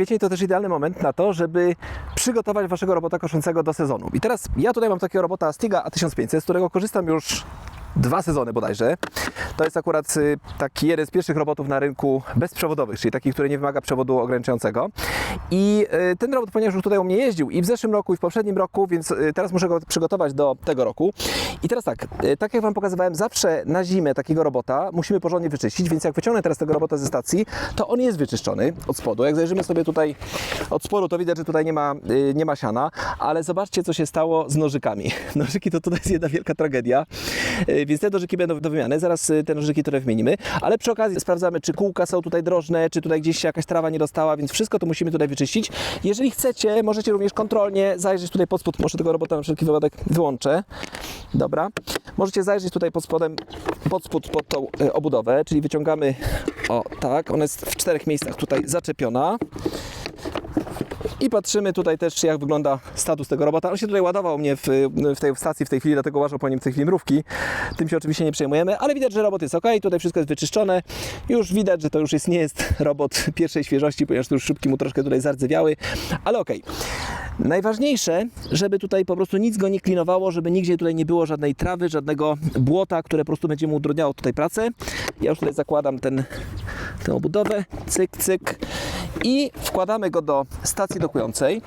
kwiecień to też idealny moment na to, żeby przygotować waszego robota koszącego do sezonu. I teraz ja tutaj mam takiego robota Stiga A1500, z którego korzystam już dwa sezony bodajże. To jest akurat y, taki jeden z pierwszych robotów na rynku bezprzewodowych, czyli taki, który nie wymaga przewodu ograniczającego. I y, ten robot, ponieważ już tutaj u mnie jeździł i w zeszłym roku, i w poprzednim roku, więc y, teraz muszę go przygotować do tego roku. I teraz tak, tak jak Wam pokazywałem, zawsze na zimę takiego robota musimy porządnie wyczyścić, więc jak wyciągnę teraz tego robota ze stacji, to on jest wyczyszczony od spodu. Jak zajrzymy sobie tutaj od spodu, to widać, że tutaj nie ma, nie ma siana, ale zobaczcie, co się stało z nożykami. Nożyki to tutaj jest jedna wielka tragedia, więc te nożyki będą do wymiany. Zaraz y, te nożyki trochę wymienimy, ale przy okazji sprawdzamy, czy kółka są tutaj drożne, czy tutaj gdzieś się jakaś trawa nie dostała, więc wszystko to musimy tutaj wyczyścić. Jeżeli chcecie, możecie również kontrolnie zajrzeć tutaj pod spód. Może tego robota na wszelki wypadek wyłączę. Dobra. Możecie zajrzeć tutaj pod spodem, pod spód, pod tą y, obudowę, czyli wyciągamy, o tak, ona jest w czterech miejscach tutaj zaczepiona. I patrzymy tutaj też, jak wygląda status tego robota. On się tutaj ładował mnie w, w tej stacji w tej chwili, dlatego łażą po nim w tej chwili mrówki. Tym się oczywiście nie przejmujemy, ale widać, że robot jest ok. Tutaj wszystko jest wyczyszczone. Już widać, że to już jest, nie jest robot pierwszej świeżości, ponieważ tu już szybki mu troszkę tutaj zardzewiały, ale ok. Najważniejsze, żeby tutaj po prostu nic go nie klinowało, żeby nigdzie tutaj nie było żadnej trawy, żadnego błota, które po prostu będzie mu utrudniało tutaj pracę. Ja już tutaj zakładam ten, tę obudowę, cyk, cyk i wkładamy go do stacji dokującej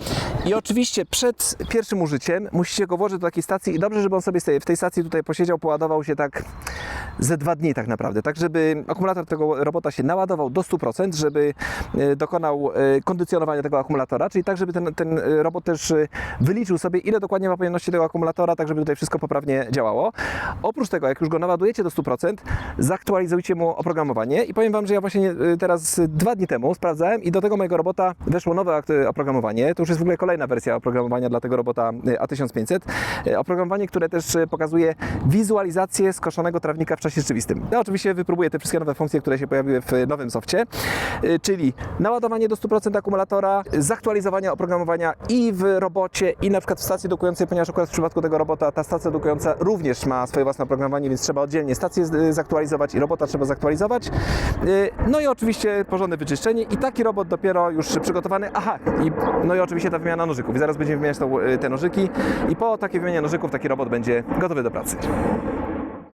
i oczywiście przed pierwszym użyciem musicie go włożyć do takiej stacji i dobrze, żeby on sobie w tej stacji tutaj posiedział, poładował się tak ze dwa dni tak naprawdę, tak żeby akumulator tego robota się naładował do 100%, żeby e, dokonał e, kondycjonowania tego akumulatora, czyli tak, żeby ten, ten robot też e, wyliczył sobie, ile dokładnie ma pojemności tego akumulatora, tak żeby tutaj wszystko poprawnie działało. Oprócz tego, jak już go naładujecie do 100%, zaktualizujcie mu oprogramowanie i powiem Wam, że ja właśnie teraz dwa dni temu sprawdzałem i do tego mojego robota weszło nowe oprogramowanie. To już jest w ogóle kolejna wersja oprogramowania dla tego robota e, A1500. E, Oprogramowanie, które też e, pokazuje wizualizację skoszonego trawnika w czasie rzeczywistym. Ja oczywiście wypróbuję te wszystkie nowe funkcje, które się pojawiły w nowym softie, czyli naładowanie do 100% akumulatora, zaktualizowanie oprogramowania i w robocie, i na przykład w stacji dokującej, ponieważ akurat w przypadku tego robota ta stacja dokująca również ma swoje własne oprogramowanie, więc trzeba oddzielnie stację zaktualizować i robota trzeba zaktualizować. No i oczywiście porządne wyczyszczenie i taki robot dopiero już przygotowany. Aha, i, no i oczywiście ta wymiana nożyków. I zaraz będziemy wymieniać e, te nożyki i po takiej wymianie nożyków taki robot będzie gotowy do pracy.